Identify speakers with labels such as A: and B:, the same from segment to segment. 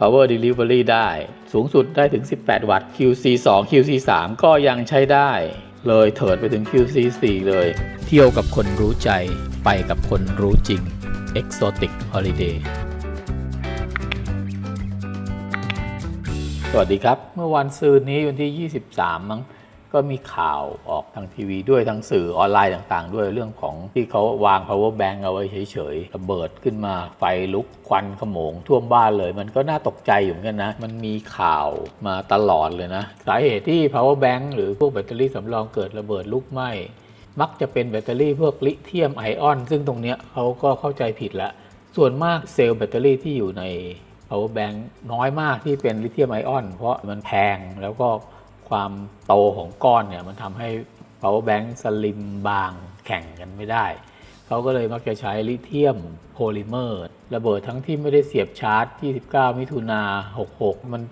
A: power delivery ได้ สูงสุดได้ถึง 18 วัตต์ QC 2 QC 3ก็ยังใช้ได้ เลยเถิดไปถึง QC 4เลย เที่ยวกับคนรู้ใจ ไปกับคนรู้จริง Exotic Holiday สวัสดีครับ เมื่อวันซืนนี้วันที่ 23 มั้ง ก็มีข่าวออกทางทีวีด้วยทางสื่อออนไลน์ต่างๆ ด้วยเรื่องของที่เขาวาง power bank เอาไว้เฉยๆระเบิดขึ้นมาไฟลุกควันขโมงท่วมบ้านเลย มันก็น่าตกใจอยู่เหมือนกันนะ มันมีข่าวมาตลอดเลยนะ สาเหตุที่ power bank หรือพวกแบตเตอรี่สำรองเกิดระเบิดลุกไหม้มักจะเป็นแบตเตอรี่พวกลิเธียมไอออน ซึ่งตรงเนี้ยเขาก็เข้าใจผิดล้วส่วนมากเซลล์แบตเตอรี่ที่อยู่ใน power bank น้อยมากที่เป็นลิเธียมไอออน เพราะมันแพงแล้วก็ ความโตของก้อนเนี่ยมันทำให้ power bank สลิมบางแข่งกันไม่ได้ เขาก็เลยมักจะใช้ลิเธียมโพลิเมอร์ระเบิดทั้งที่ไม่ได้เสียบชาร์จ 29 มิถุนา 66 มัน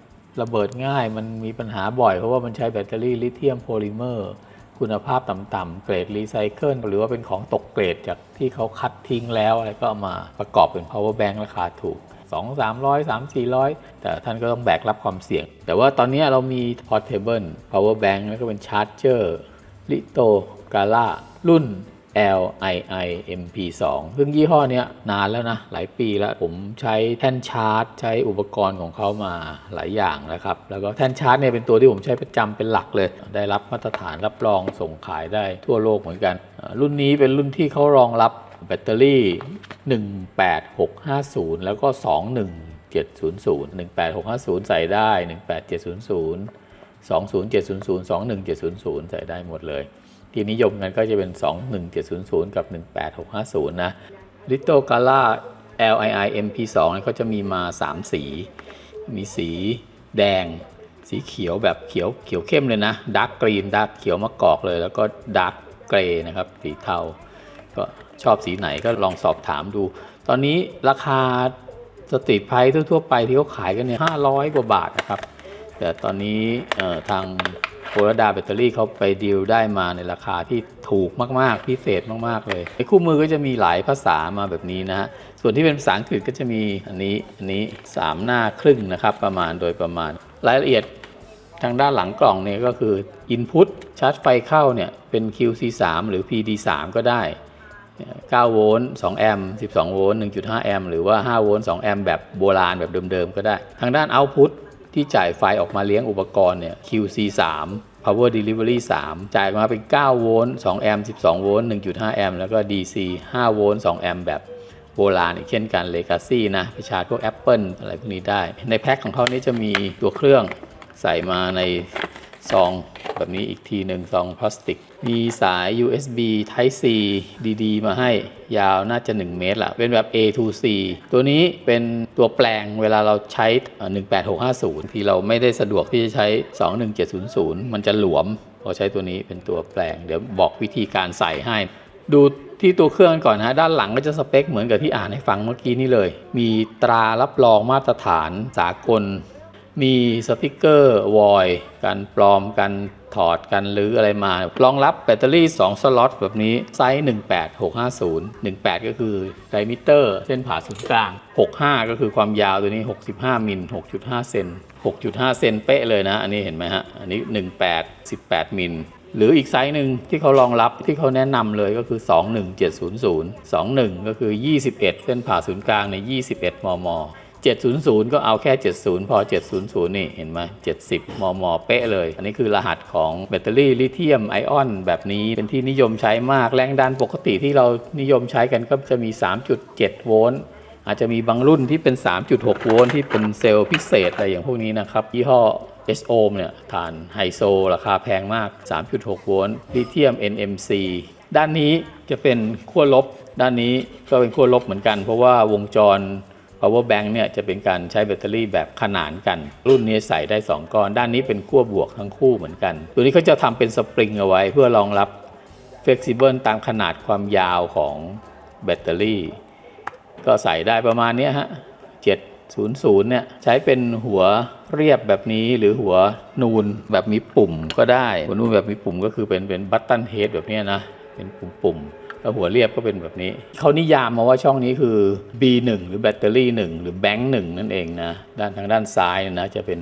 A: ระเบิดง่ายมันมีปัญหาบ่อยเพราะว่ามันใช้แบตเตอรี่ลิเธียมโพลิเมอร์คุณภาพต่ำๆเกรดรีไซเคิลหรือว่าเป็นของตกเกรดจากที่เขาคัดทิ้งแล้วอะไรก็ามาประกอบเป็น power bank ราคาถูก 2 300 3 400แต่ท่านก็ต้องแบกรับความเสี่ยง แต่ว่าตอนนี้เรามี portable power bank แล้วก็เป็น charger Lito Gala รุ่น LII MP2 ซึ่งยี่ห้อเนี้ยนานแล้วนะ หลายปีแล้ว ผมใช้แท่นชาร์จ ใช้อุปกรณ์ของเขามาหลายอย่างนะครับ แล้วก็แท่นชาร์จเนี่ยเป็นตัวที่ผมใช้ประจำเป็นหลักเลย ได้รับมาตรฐานรับรองส่งขายได้ทั่วโลกเหมือนกัน รุ่นนี้เป็นรุ่นที่เขารองรับ แบตเตอรี่ 18650 แล้วก็ 21700 18650 ใส่ได้ 18700 20700 21700 ใส่ได้หมดเลย ที่นิยมกันก็จะเป็น 21700 กับ 18650 นะ l i t t l e Gala LII MP2 นี่ยเขาจะมีมา 3 สี มีสีแดง สีเขียวแบบเขียวเขียวเข้มเลยนะดาร์กกรีนดาร์กเขียวมะกอกเลย แล้วก็ดาร์กเกรย์นะครับ สีเทาก็ ชอบสีไหนก็ลองสอบถามดู ตอนนี้ราคาสตรีทไพรทั่วๆไปที่เขาขายกันเนี่ย500กว่าบาทนะครับ แต่ตอนนี้ทางโครดาแบตเตอรี่เขาไปดีลได้มาในราคาที่ถูกมากๆ พิเศษมากๆเลยในคู่มือก็จะมีหลายภาษามาแบบนี้นะฮะ ส่วนที่เป็นภาษาอังกฤษก็จะมีอันนี้อันนี้ 3 หน้าครึ่งนะครับ ประมาณโดยประมาณ รายละเอียดทางด้านหลังกล่องเนี่ยก็คือ Input ชาร์จไฟเข้าเนี่ยเป็น QC3 หรือ PD3 ก็ได้ 9 โวลต์ 2 แอมป์ 12 โวลต์ 1.5 แอมป์ หรือว่า 5 โวลต์ 2 แอมป์แบบโบราณแบบเดิมๆ ก็ได้ ทางด้าน Output ที่จ่ายไฟออกมาเลี้ยงอุปกรณ์เนี่ย QC3 Power Delivery 3 จ่ายมาเป็น 9 โวลต์ 2 แอมป์ 12 โวลต์ 1.5 แอมป์ แล้วก็ DC 5 โวลต์ 2 แอมป์แบบโบราณอีกเช่นกัน Legacy นะไปชาร์จพวก Apple อะไรพวกนี้ได้ ในแพ็คของเขานี่จะมีตัวเครื่องใส่มาในซองแบบนี้อีกทีหนึ่งซองพลาสติก มีสาย USB Type C ดีๆ มาให้ยาวน่าจะ 1 เมตรละเป็นแบบ A to C ตัวนี้เป็นตัวแปลงเวลาเราใช้ 18650 ที่เราไม่ได้สะดวกที่จะใช้ 21700 มันจะหลวม พอใช้ตัวนี้เป็นตัวแปลง เดี๋ยวบอกวิธีการใส่ให้ ดูที่ตัวเครื่องก่อนนะด้านหลังก็จะสเปคเหมือนกับที่อ่านให้ฟังเมื่อกี้นี้เลย มีตรารับรองมาตรฐานสากล มีสติกเกอร์วอยการปลอมการ ถอดกันหรืออะไรมารองรับแบตเตอรี่ 2 สล็อตแบบนี้ ไซส์ 18650 18 ก็คือไดมิเตอร์ เส้นผ่าศูนย์กลาง 65 ก็คือความยาวตัวนี้ 65 มิล 6.5 เซน6.5 เซนเป๊ะเลยนะ อันนี้เห็นไหมฮะ อันนี้ 18 18 มิลหรืออีกไซส์หนึ่งที่เขารองรับที่เขาแนะนำเลยก็คือ 21700 21 ก็คือ 21 เส้นผ่าศูนย์กลางใน 21 มม 700 ก็เอาแค่ 70 พอ 700 นี่เห็นไหม70 มม เป๊ะเลย อันนี้คือรหัสของแบตเตอรี่ลิเธียมไอออน แบบนี้เป็นที่นิยมใช้มาก แรงดันปกติที่เรานิยมใช้กันก็จะมี 3.7 โวลต์อาจจะมีบางรุ่นที่เป็น 3.6 โวลต์ที่เป็นเซลล์พิเศษอะไรอย่างพวกนี้นะครับ ยี่ห้อ s o เนี่ยฐานไฮโซ ราคาแพงมาก 3.6 โวลต์ลิเธียม NMC ด้านนี้จะเป็นขั้วลบ ด้านนี้ก็เป็นขั้วลบเหมือนกัน เพราะว่าวงจร power bank เนี่ยจะเป็นการใช้แบตเตอรี่แบบขนานกัน รุ่นนี้ใส่ได้ 2 ก้อน ด้านนี้เป็นขั้วบวกทั้งคู่เหมือนกัน ตัวนี้เขาจะทำเป็นสปริงเอาไว้เพื่อรองรับ flexible ตามขนาดความยาวของแบตเตอรี่ ก็ใส่ได้ประมาณนี้ยฮะ700 เนี่ยใช้เป็นหัวเรียบแบบนี้หรือหัวนูนแบบมีปุ่มก็ได้ หัวนูนแบบมีปุ่มก็คือเป็นเป็นบัตตันเฮดแบบนี้นะ เป็นปุ่มๆ แล้วหัวเรียบก็เป็นแบบนี้ เขานิยามมาว่าช่องนี้คือ B1 หรือแบตเตอรี่1หรือแบงค์1นั่นเองนะด้านทางด้านซ้ายนะจะเป็น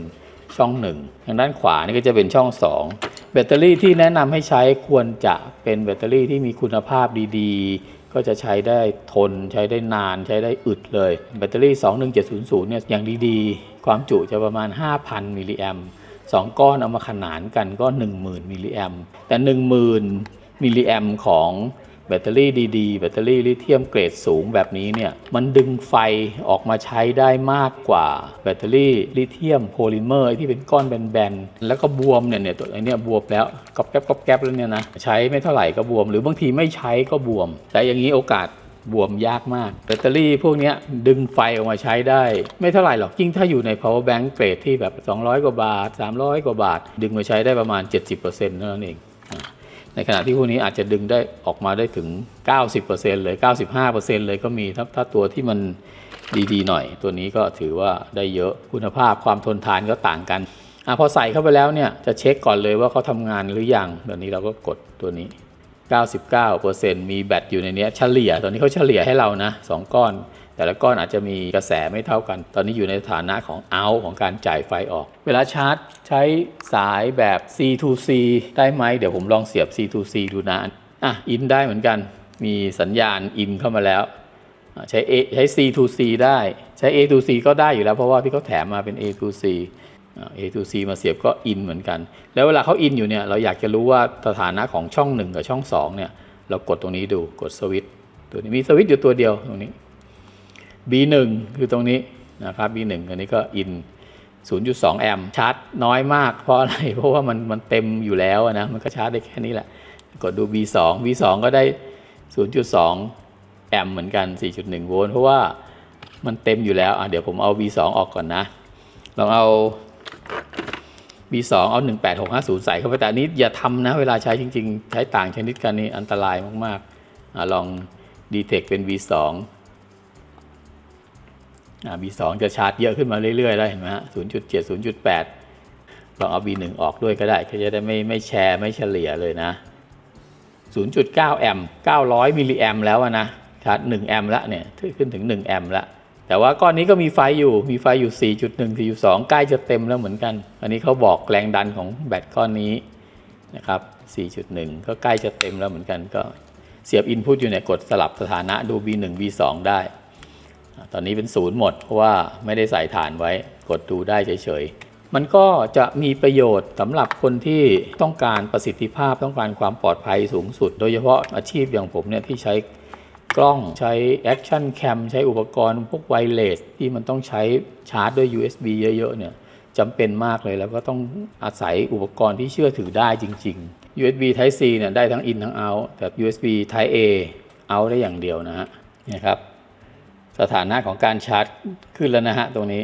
A: ช่อง 1 ทางด้านขวานี่ก็จะเป็นช่อง 2 แบตเตอรี่ที่แนะนำให้ใช้ควรจะเป็นแบตเตอรี่ที่มีคุณภาพดีๆ ก็จะใช้ได้ทนใช้ได้นานใช้ได้อึดเลย แบตเตอรี่ 21700เนี่ยอย่างดีๆ ความจุจะประมาณ 5,000มิลลิแอมสองก้อนเอามาขนานกันก็ 10,000มิลลิแอมแต่ 10,000มิลลิแอมของ แบตเตอรี่ดีๆ แบตเตอรี่ลิเธียมเกรดสูงแบบนี้เนี่ย มันดึงไฟออกมาใช้ได้มากกว่าแบตเตอรี่ลิเธียมโพลิเมอร์ที่เป็นก้อนแบนๆ แล้วก็บวมเนี่ยเนี่ยตัวไอ้เนี่ยบวมแล้วกอบแก๊บกอบแก๊บแล้วเนี่ยนะ ใช้ไม่เท่าไหร่ก็บวม หรือบางทีไม่ใช้ก็บวม แต่อย่างนี้โอกาสบวมยากมาก แบตเตอรี่พวกนี้ดึงไฟออกมาใช้ได้ ไม่เท่าไหร่หรอกยิ่งถ้าอยู่ใน power bank เกรดที่แบบ 200 กว่าบาท 300 กว่าบาท ดึงมาใช้ได้ประมาณ 70%เท่านั้นเอง ในขณะที่พวกนี้อาจจะดึงได้ออกมาได้ถึง 90%เลย 95%เลยก็มีถ้าถ้าตัวที่มันดีๆหน่อย ตัวนี้ก็ถือว่าได้เยอะคุณภาพความทนทานก็ต่างกันอพอใส่เข้าไปแล้วเนี่ยจะเช็คก่อนเลยว่าเขาทำงานหรือยังแบบนี้เราก็กดตัวนี้ 99%มีแบตอยู่ในเนี้ยเฉลี่ยตอนนี้เขาเฉลี่ยให้เรานะ2ก้อน แต่ละก้อนอาจจะมีกระแสไม่เท่ากัน ตอนนี้อยู่ในฐานะของ out ของการจ่ายไฟออก เวลาชาร์จใช้สายแบบ C to C ได้ไหม เดี๋ยวผมลองเสียบ C to C ดูนะ อะ in ได้เหมือนกัน มีสัญญาณ in เข้ามาแล้ว ใช้ A ใช้ C to C ได้ ใช้ A to C ก็ได้อยู่แล้ว เพราะว่าที่เขาแถมมาเป็น A to C อ่า A to C มาเสียบก็ in เหมือนกัน แล้วเวลาเขา in อยู่เนี่ย เราอยากจะรู้ว่าสถานะของช่อง 1 กับช่อง 2 เนี่ย เรากดตรงนี้ดู กดสวิตช์ตัวนี้มีสวิตช์อยู่ตัวเดียวตรงนี้ B1 คือตรงนี้นะครับ B1 อันนี้ก็ in 0.2 แอมป์ชาร์จน้อยมากเพราะอะไร เพราะว่ามันมันเต็มอยู่แล้วนะมันก็ชาร์จได้แค่นี้แหละ กดดู B2 B2 ก็ได้ 0.2 แอมป์เหมือนกัน 4.1 โวลต์เพราะว่ามันเต็มอยู่แล้วอะเดี๋ยวผมเอา B2 ออกก่อนนะ ลองเอา B2 เอา 18650 ใส่เข้าไปแต่นี้อย่าทำนะ เวลาใช้จริง ๆ ใช้ต่างชนิดกันนี่อันตรายมากๆอะลอง Detect เป็น B2 B2 จะชาร์จเยอะขึ้นมาเรื่อยๆแล้วเห็นไหมฮะ0.7 0.8ลองเอา B1 ออกด้วยก็ได้ก็จะได้ไม่ไม่แชร์ไม่เฉลี่ยเลยนะ 0.9 แอมป์900 มิลลิแอมป์แล้วนะชาร์จ 1 แอมป์ละเนี่ยขึ้นถึง 1 แอมป์ละแต่ว่าก้อนนี้ก็มีไฟอยู่ มีไฟอยู่ 4.1 4.2 ใกล้จะเต็มแล้วเหมือนกัน อันนี้เขาบอกแรงดันของแบตก้อนนี้นะครับ 4.1 ก็ใกล้จะเต็มแล้วเหมือนกันก็เสียบอินพุตอยู่เนี่ยกดสลับสถานะดู B1 B2 ได้ ตอนนี้เป็นศูนย์หมด เพราะว่าไม่ได้ใส่ฐานไว้ กดดูได้เฉยๆ มันก็จะมีประโยชน์สำหรับคนที่ต้องการประสิทธิภาพต้องการความปลอดภัยสูงสุด โดยเฉพาะอาชีพอย่างผมเนี่ยที่ใช้กล้องใช้แอคชั่นแคมใช้อุปกรณ์พวกไวเลสที่มันต้องใช้ชาร์จด้วย USB เยอะๆเนี่ยจำเป็นมากเลยแล้วก็ต้องอาศัยอุปกรณ์ที่เชื่อถือได้จริง ๆ USB Type C เนี่ยได้ทั้ง in ทั้ง out แต่ USB Type A out ได้อย่างเดียวนะฮะนี่ครับ สถานะของการชาร์จขึ้นแล้วนะฮะตรงนี้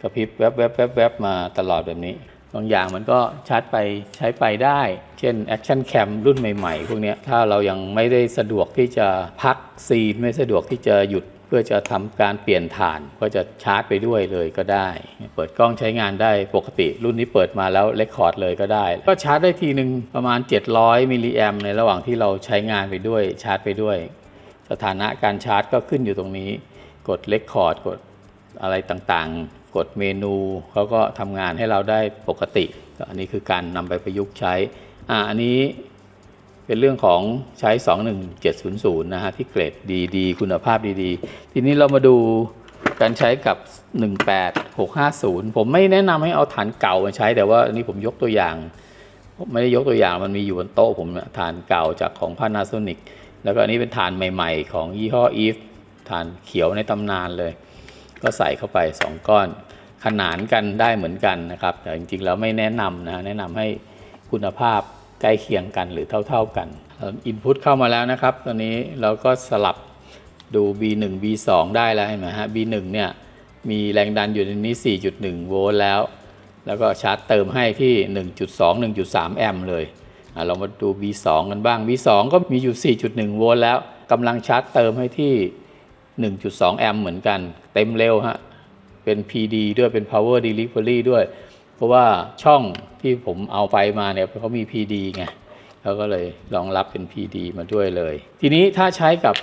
A: กระพริบแวบแวบแวบแวบมาตลอดแบบนี้ บางอย่างมันก็ชาร์จไปใช้ไปได้ เช่น Action Cam รุ่นใหม่ๆ พวกนี้ถ้าเรายังไม่ได้สะดวกที่จะพักซีนไม่สะดวกที่จะหยุดเพื่อจะทำการเปลี่ยนฐานก็จะชาร์จไปด้วยเลยก็ได้ เปิดกล้องใช้งานได้ปกติ รุ่นนี้เปิดมาแล้วเลคคอร์ดเลยก็ได้ ก็ชาร์จได้ทีหนึ่งประมาณ 700มิลลิแอมในระหว่างที่เราใช้งานไปด้วยชาร์จไปด้วย สถานะการชาร์จก็ขึ้นอยู่ตรงนี้ กดเลคคอร์ดกดอะไรต่างๆ กดเมนูเขาก็ทำงานให้เราได้ปกติ อันนี้คือการนำไปประยุกต์ใช้ อ่าอันนี้เป็นเรื่องของใช้ 21700 นะฮะ ที่เกรดดีๆ คุณภาพดีๆ ทีนี้เรามาดูการใช้กับ 18650 ผมไม่แนะนำให้เอาฐานเก่ามาใช้ แต่ว่าอันนี้ผมยกตัวอย่าง ไม่ได้ยกตัวอย่างมันมีอยู่บนโต๊ะผมฐานเก่าจากของ Panasonic แล้วก็อันนี้เป็นฐานใหม่ ๆ ของยี่ห้อ Eve ฐานเขียวในตำนานเลย ก็ใส่เข้าไป 2 ก้อน ขนานกันได้เหมือนกันนะครับ แต่จริงๆแล้วไม่แนะนำนะแนะนำให้คุณภาพใกล้เคียงกันหรือเท่า ๆกันอินพุตเข้ามาแล้วนะครับ ตอนนี้เราก็สลับดู B1 B2 ได้แล้วเห็นไหมฮะ B1 เนี่ยมีแรงดันอยู่ในนี้ 4.1 โวลต์แล้ว แล้วก็ชาร์จเติมให้ที่ 1.2 1.3 แอมป์เลยอะเรามาดู B2 กันบ้าง B2 ก็มีอยู่ 4.1 โวลต์แล้วกำลังชาร์จเติมให้ที่ 1.2 แอมป์เหมือนกัน เต็มเร็วฮะ เป็น PD ด้วยเป็น power delivery ด้วย เพราะว่าช่องที่ผมเอาไปมาเนี่ยเขามี PD ไงเขาก็เลยรองรับเป็น PD มาด้วยเลย ทีนี้ถ้าใช้กับ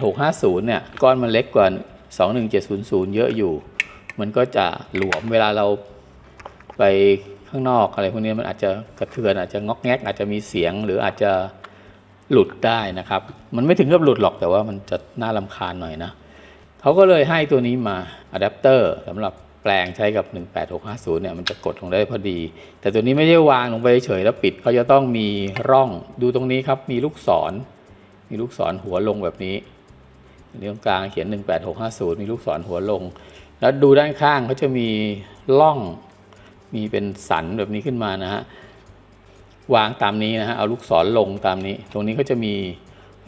A: 18650 เนี่ย ก้อนมันเล็กกว่า 21700 เยอะอยู่ มันก็จะหลวมเวลาเราไปข้างนอกอะไรพวกนี้มันอาจจะกระเทือนอาจจะงอกแงกอาจจะมีเสียงหรืออาจจะ หลุดได้นะครับ มันไม่ถึงกับหลุดหรอกแต่ว่ามันจะน่าลำคาญหน่อยนะเขาก็เลยให้ตัวนี้มาอะแดปเตอร์สำหรับแปลงใช้กับ 18650 เนี่ยมันจะกดลงได้พอดี แต่ตัวนี้ไม่ได้วางลงไปเฉยแล้วปิดเขาจะต้องมีร่องดูตรงนี้ครับ มีลูกศร มีลูกศรหัวลงแบบนี้ตรงกลางเขียน 18650 มีลูกศรหัวลง แล้วดูด้านข้างเขาจะมีร่องมีเป็นสันแบบนี้ขึ้นมานะฮะ วางตามนี้นะฮะเอาลูกศรลงตามนี้ ตรงนี้ก็จะมี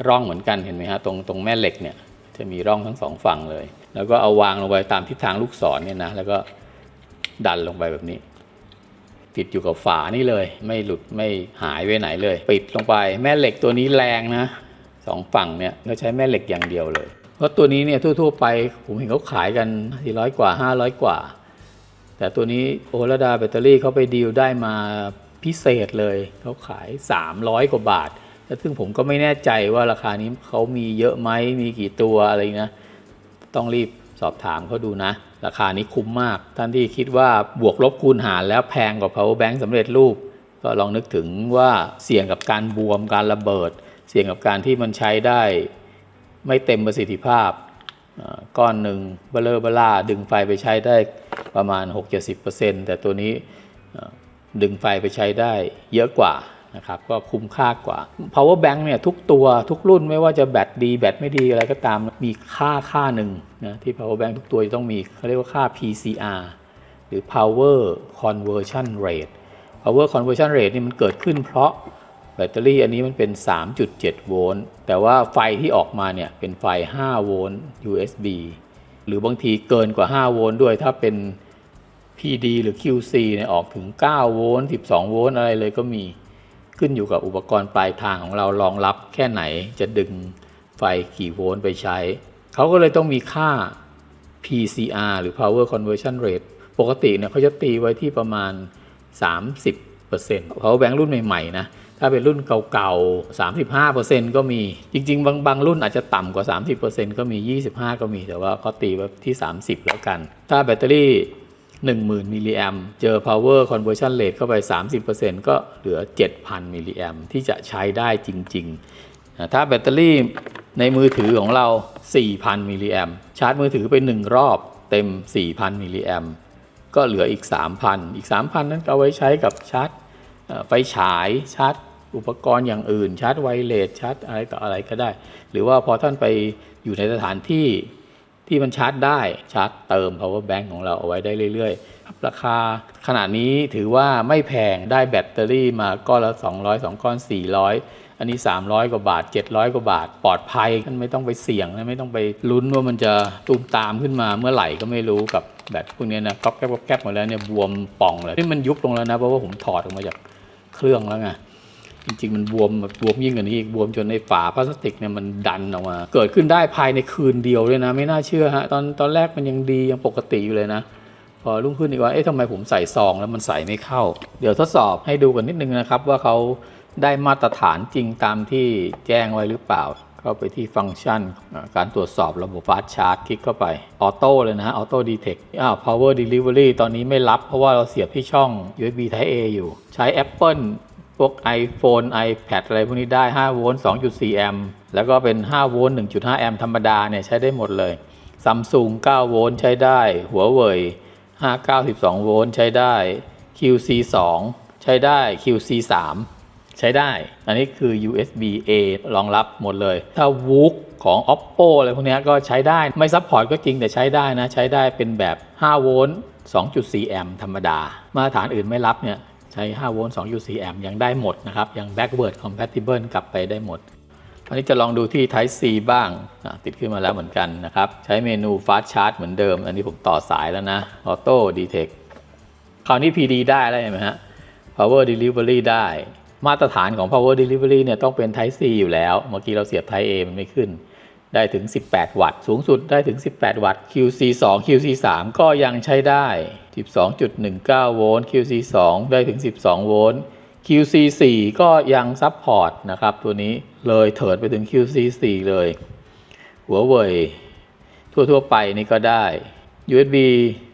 A: ร่องเหมือนกันเห็นไหมฮะตรงตรงแม่เหล็กเนี่ยจะมีร่องทั้งสองฝั่งเลย แล้วก็เอาวางลงไปตามทิศทางลูกศรเนี่ยนะแล้วก็ดันลงไปแบบนี้ ติดอยู่กับฝานี่เลย ไม่หลุดไม่หายไปไหนเลย ปิดลงไปแม่เหล็กตัวนี้แรงนะสองฝั่งเนี่ยก็ใช้แม่เหล็กอย่างเดียวเลย เพราะตัวนี้เนี่ยทั่วๆไปผมเห็นเขาขายกัน400กว่า 500 กว่า แต่ตัวนี้โอลดาแบตเตอรี่เขาไปดีลได้มา พิเศษเลยเขาขาย 300 กว่าบาท แล้วซึ่งผมก็ไม่แน่ใจว่าราคานี้เขามีเยอะไหมมีกี่ตัวอะไรนะ ต้องรีบสอบถามเขาดูนะ ราคานี้คุ้มมาก ท่านที่คิดว่าบวกลบคูณหารแล้วแพงกว่า power bank สำเร็จรูป ก็ลองนึกถึงว่าเสี่ยงกับการบวมการระเบิด เสี่ยงกับการที่มันใช้ได้ ไม่เต็มประสิทธิภาพอ่าก้อนหนึ่งเบลเลอร์บล่าดึงไฟไปใช้ได้ประมาณ 6-70%แต่ตัวนี้ ดึงไฟไปใช้ได้เยอะกว่านะครับก็คุ้มค่ากว่า power bank เนี่ยทุกตัวทุกรุ่นไม่ว่าจะแบตดีแบตไม่ดีอะไรก็ตามมีค่าค่าหนึ่งนะที่ power bank ทุกตัวจะต้องมีเขาเรียกว่าค่า PCR หรือ power conversion rate power conversion rate นี่มันเกิดขึ้นเพราะแบตเตอรี่อันนี้มันเป็น 3.7 โวลต์ แต่ว่าไฟที่ออกมาเนี่ยเป็นไฟ 5 โวลต์ USB หรือบางทีเกินกว่า 5 โวลต์ด้วยถ้าเป็น PD หรือ QC เนี่ยออกถึง 9 โวลต์ 12 โวลต์อะไรเลยก็มีขึ้นอยู่กับอุปกรณ์ปลายทางของเรารองรับแค่ไหนจะดึงไฟกี่โวลต์ไปใช้ เขาก็เลยต้องมีค่า PCR หรือ Power Conversion Rate ปกติเนี่ยเขาจะตีไว้ที่ประมาณ 30% Power Bank รุ่นใหม่ๆนะถ้าเป็นรุ่นเก่าๆ 35%ก็มี จริง ๆ บางบางรุ่นอาจจะต่ำกว่า 30%ก็มี 25 ก็มี แต่ว่าเขาตีไว้ที่ 30 แล้วกัน ถ้าแบตเตอรี่ 10,000 มิลลิแอมเจอ power conversion rate เข้าไป 30%ก็เหลือ 7,000 มิลลิแอมที่จะใช้ได้จริง ๆ ถ้าแบตเตอรี่ในมือถือของเรา 4,000 มิลลิแอมชาร์จมือถือไป 1 รอบเต็ม 4,000 มิลลิแอมก็เหลืออีก 3,000 อีก 3,000 นั้นเอาไว้ใช้กับชาร์จไฟฉายชาร์จอุปกรณ์อย่างอื่น ชาร์จไวเลสชาร์จอะไรต่ออะไรก็ได้ หรือว่าพอท่านไปอยู่ในสถานที่ ที่มันชาร์จได้ชาร์จเติม power bank ของเราเอาไว้ได้เรื่อยๆครับราคาขนาดนี้ถือว่าไม่แพงได้แบตเตอรี่มาก้อนละ 200 2 ก้อน 400 อันนี้ 300 กว่าบาท 700 กว่าบาท ปลอดภัยมันไม่ต้องไปเสี่ยงนะไม่ต้องไปลุ้นว่ามันจะตูมตามขึ้นมาเมื่อไหร่ก็ไม่รู้กับแบตพวกนี้นะก๊อบแก๊บก๊อบแก๊บหมดแล้วเนี่ยบวมป่องเลยนี่มันยุบลงแล้วนะเพราะว่าผมถอดออกมาจากเครื่องแล้วไง จริง ๆ มันบวมแบบบวมยิ่งกว่านี้อีกบวมจนในฝาพลาสติกเนี่ยมันดันออกมา เกิดขึ้นได้ภายในคืนเดียวเลยนะ ไม่น่าเชื่อฮะตอนตอนแรกมันยังดียังปกติอยู่เลยนะพอรุ่งขึ้นอีกว่าเอ๊ะทำไมผมใส่ซองแล้วมันใส่ไม่เข้า เดี๋ยวทดสอบให้ดูกันนิดนึงนะครับ ว่าเขาได้มาตรฐานจริงตามที่แจ้งไว้หรือเปล่าเข้าไปที่ฟังก์ชันการตรวจสอบระบบฟาสชาร์จคลิกเข้าไปออโต้เลยนะฮะออโต้ดีเทคอ้าว power delivery ตอนนี้ไม่รับเพราะว่าเราเสียบที่ช่อง USB Type A อยู่ ใช้ Apple พวก iPhone iPad อะไรพวกนี้ได้ 5 โวลต์ 2.4 แอมป์ แล้วก็เป็น 5 โวลต์ 1.5 แอมป์ธรรมดาเนี่ยใช้ได้หมดเลย Samsung 9โวลต์ใช้ได้ หัวเว่ย592โวลต์ใช้ได้ QC 2 ใช้ได้ QC 3 ใช้ได้ อันนี้คือ USB A รองรับหมดเลย ถ้า VOOC ของ Oppo อะไรพวกนี้ก็ใช้ได้ ไม่ซัพพอร์ตก็จริงแต่ใช้ได้นะ ใช้ได้เป็นแบบ 5 โวลต์ 2.4 แอมป์ธรรมดา มาตรฐานอื่นไม่รับเนี่ย ใช้5โวลต์2.4แอมป์ยังได้หมดนะครับ ยัง backward compatible กลับไปได้หมดอันนี้จะลองดูที่ Type C บ้างติดขึ้นมาแล้วเหมือนกันนะครับ ใช้เมนู Fast Charge เหมือนเดิม อันนี้ผมต่อสายแล้วนะ Auto Detect คราวนี้ PD ได้แล้วเห็นไหมฮะ Power Delivery ได้ มาตรฐานของ Power Delivery เนี่ยต้องเป็น Type C อยู่แล้ว เมื่อกี้เราเสียบ Type A มันไม่ขึ้น ได้ถึง 18 วัตต์ สูงสุดได้ถึง 18 วัตต์ QC 2 QC 3ก็ยังใช้ได้ 12.19 โวลต์ QC 2 ได้ถึง 12 โวลต์ QC4 ก็ยังซัพพอร์ตนะครับ ตัวนี้เลยเถิดไปถึง QC4 เลย หัวเว่ยทั่ว ๆ ไปนี่ก็ได้ USB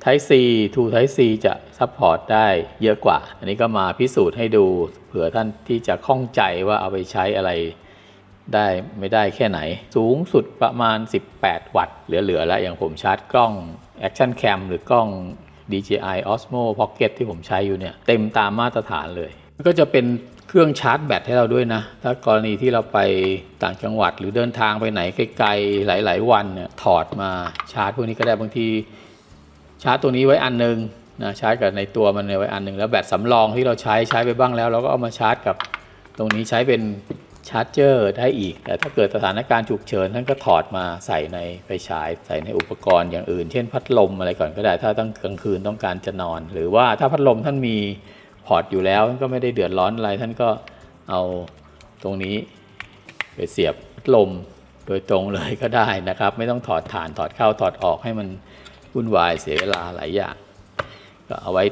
A: Type C to Type C จะซัพพอร์ตได้เยอะกว่า อันนี้ก็มาพิสูจน์ให้ดู เผื่อท่านที่จะข้องใจว่าเอาไปใช้อะไรได้ไม่ได้แค่ไหน สูงสุดประมาณ 18 วัตต์เหลือ ๆ แล้ว อย่างผมชาร์จกล้อง Action Cam หรือกล้อง DJI Osmo Pocket ที่ผมใช้อยู่เนี่ยเต็มตามมาตรฐานเลย ก็จะเป็นเครื่องชาร์จแบตให้เราด้วยนะ ถ้ากรณีที่เราไปต่างจังหวัดหรือเดินทางไปไหนไกลๆหลาย ๆ วันเนี่ยถอดมาชาร์จพวกนี้ก็ได้บางทีชาร์จตัวนี้ไว้อันหนึงนะชาร์จกับในตัวมันไว้อันหนึงแล้วแบตสำรองที่เราใช้ใช้ไปบ้างแล้ว เราก็เอามาชาร์จกับตรงนี้ใช้เป็น ชาร์จเจอร์ได้อีก แต่ถ้าเกิดสถานการณ์ฉุกเฉินท่านก็ถอดมาใส่ในไฟฉาย ใส่ในอุปกรณ์อย่างอื่น เช่นพัดลมอะไรก่อนก็ได้ ถ้าต้องกลางคืนต้องการจะนอน หรือว่าถ้าพัดลมท่านมีพอร์ตอยู่แล้วท่านก็ไม่ได้เดือดร้อนอะไร ท่านก็เอาตรงนี้ไปเสียบพัดลมโดยตรงเลยก็ได้นะครับ ไม่ต้องถอดฐานถอดเข้าถอดออกให้มันวุ่นวายเสียเวลาหลายอย่างก็เอาไว้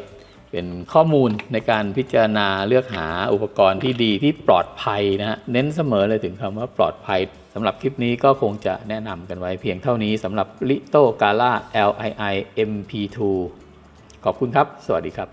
A: เป็นข้อมูลในการพิจารณาเลือกหาอุปกรณ์ที่ดีที่ปลอดภัยนะฮะเน้นเสมอเลยถึงคำว่าปลอดภัยสำหรับคลิปนี้ก็คงจะแนะนำกันไว้เพียงเท่านี้สำหรับ l i t o Gala LII MP2 ขอบคุณครับ สวัสดีครับ